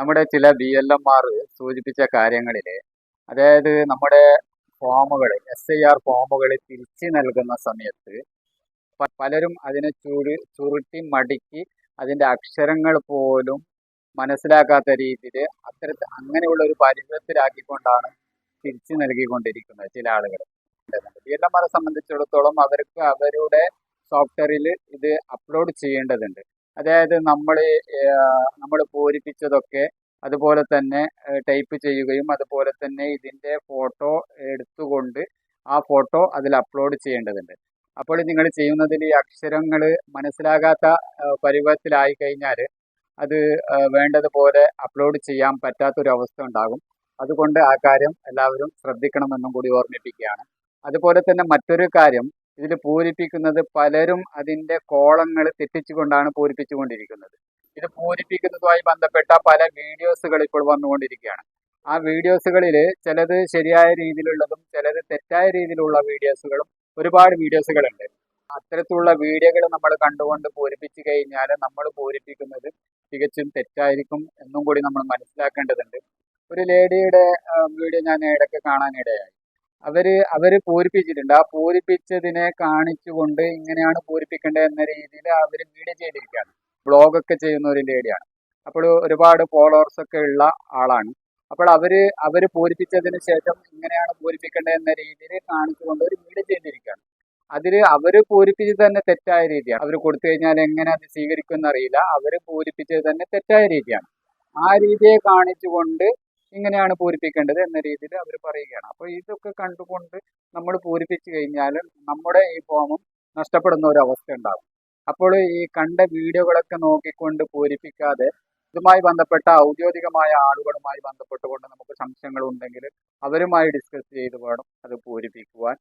നമ്മുടെ ചില B L M R സൂചിപ്പിച്ച കാര്യങ്ങളിൽ അതായത് നമ്മുടെ ഫോമുകൾ എസ് ഐ ആർ ഫോമുകൾ തിരിച്ചു നൽകുന്ന സമയത്ത് പലരും അതിനെ ചുരു ചുരുട്ടി മടക്കി അതിന്റെ അക്ഷരങ്ങൾ പോലും മനസ്സിലാക്കാത്ത രീതിയിൽ അത്തരത്തിൽ അങ്ങനെയുള്ള ഒരു പരിസരത്തിലാക്കിക്കൊണ്ടാണ് തിരിച്ചു നൽകിക്കൊണ്ടിരിക്കുന്നത് ചില ആളുകൾ ബി എൽ എം ആറെ സംബന്ധിച്ചിടത്തോളം അവർക്ക് അവരുടെ സോഫ്റ്റ്വെയറിൽ ഇത് അപ്ലോഡ് ചെയ്യേണ്ടതുണ്ട്. അതായത് നമ്മൾ നമ്മൾ പൂരിപ്പിച്ചതൊക്കെ അതുപോലെ തന്നെ ടൈപ്പ് ചെയ്യുകയും അതുപോലെ തന്നെ ഇതിന്റെ ഫോട്ടോ എടുത്തുകൊണ്ട് ആ ഫോട്ടോ അതിൽ അപ്ലോഡ് ചെയ്യേണ്ടതുണ്ട്. അപ്പോൾ നിങ്ങൾ ചെയ്യുന്നതിൽ ഈ അക്ഷരങ്ങൾ മനസ്സിലാകാത്ത പരിവത്തിലായി കഴിഞ്ഞാൽ അത് വേണ്ടതുപോലെ അപ്ലോഡ് ചെയ്യാൻ പറ്റാത്തൊരവസ്ഥ ഉണ്ടാകും. അതുകൊണ്ട് ആ കാര്യം എല്ലാവരും ശ്രദ്ധിക്കണമെന്നും കൂടി ഓർമ്മിപ്പിക്കുകയാണ്. അതുപോലെ തന്നെ മറ്റൊരു കാര്യം ഇതിൽ പൂരിപ്പിക്കുന്നത് പലരും അതിന്റെ കോളങ്ങൾ തെറ്റിച്ചുകൊണ്ടാണ് പൂരിപ്പിച്ചുകൊണ്ടിരിക്കുന്നത്. ഇത് പൂരിപ്പിക്കുന്നതുമായി ബന്ധപ്പെട്ട പല വീഡിയോസുകൾ ഇപ്പോൾ വന്നുകൊണ്ടിരിക്കുകയാണ്. ആ വീഡിയോസുകളിൽ ചിലത് ശരിയായ രീതിയിലുള്ളതും ചിലത് തെറ്റായ രീതിയിലുള്ള വീഡിയോസുകളും ഒരുപാട് വീഡിയോസുകളുണ്ട്. അത്തരത്തിലുള്ള വീഡിയോകൾ നമ്മൾ കണ്ടുകൊണ്ട് പൂരിപ്പിച്ചു കഴിഞ്ഞാൽ നമ്മൾ പൂരിപ്പിക്കുന്നത് തികച്ചും തെറ്റായിരിക്കും എന്നും കൂടി നമ്മൾ മനസ്സിലാക്കേണ്ടതുണ്ട്. ഒരു ലേഡിയുടെ വീഡിയോ ഞാൻ ഇടയ്ക്ക് കാണാനിടയായി. അവർ അവർ പൂരിപ്പിച്ചിട്ടുണ്ട്. ആ പൂരിപ്പിച്ചതിനെ കാണിച്ചുകൊണ്ട് ഇങ്ങനെയാണ് പൂരിപ്പിക്കേണ്ടത് എന്ന രീതിയിൽ അവർ വീഡിയോ ചെയ്തിരിക്കുകയാണ്. ബ്ലോഗൊക്കെ ചെയ്യുന്ന ഒരു ലേഡിയാണ് അപ്പോൾ ഒരുപാട് ഫോളോവേഴ്സ് ഒക്കെ ഉള്ള ആളാണ്. അപ്പോൾ അവർ അവർ പൂരിപ്പിച്ചതിന് ശേഷം ഇങ്ങനെയാണ് പൂരിപ്പിക്കേണ്ടത് എന്ന രീതിയിൽ കാണിച്ചുകൊണ്ട് ഒരു വീഡിയോ ചെയ്തിരിക്കുകയാണ്. അതിൽ അവർ പൂരിപ്പിച്ചത് തന്നെ തെറ്റായ രീതിയാണ്. അവർ കൊടുത്തു കഴിഞ്ഞാൽ എങ്ങനെ അത് സ്വീകരിക്കുമെന്ന് അറിയില്ല. അവർ പൂരിപ്പിച്ചത് തന്നെ തെറ്റായ രീതിയാണ്. ആ രീതിയെ കാണിച്ചുകൊണ്ട് ഇങ്ങനെയാണ് പൂരിപ്പിക്കേണ്ടത് എന്ന രീതിയിൽ അവർ പറയുകയാണ്. അപ്പോൾ ഇതൊക്കെ കണ്ടുകൊണ്ട് നമ്മൾ പൂരിപ്പിച്ചു കഴിഞ്ഞാൽ നമ്മുടെ ഈ ഫോമും നഷ്ടപ്പെടുന്ന ഒരു അവസ്ഥ ഉണ്ടാകും. അപ്പോൾ ഈ കണ്ട വീഡിയോകളൊക്കെ നോക്കിക്കൊണ്ട് പൂരിപ്പിക്കാതെ ഇതുമായി ബന്ധപ്പെട്ട ഔദ്യോഗികമായ ആളുകളുമായി ബന്ധപ്പെട്ടുകൊണ്ട് നമുക്ക് സംശയങ്ങൾ ഉണ്ടെങ്കിൽ അവരുമായി ഡിസ്കസ് ചെയ്ത് വേണം അത് പൂരിപ്പിക്കുവാൻ.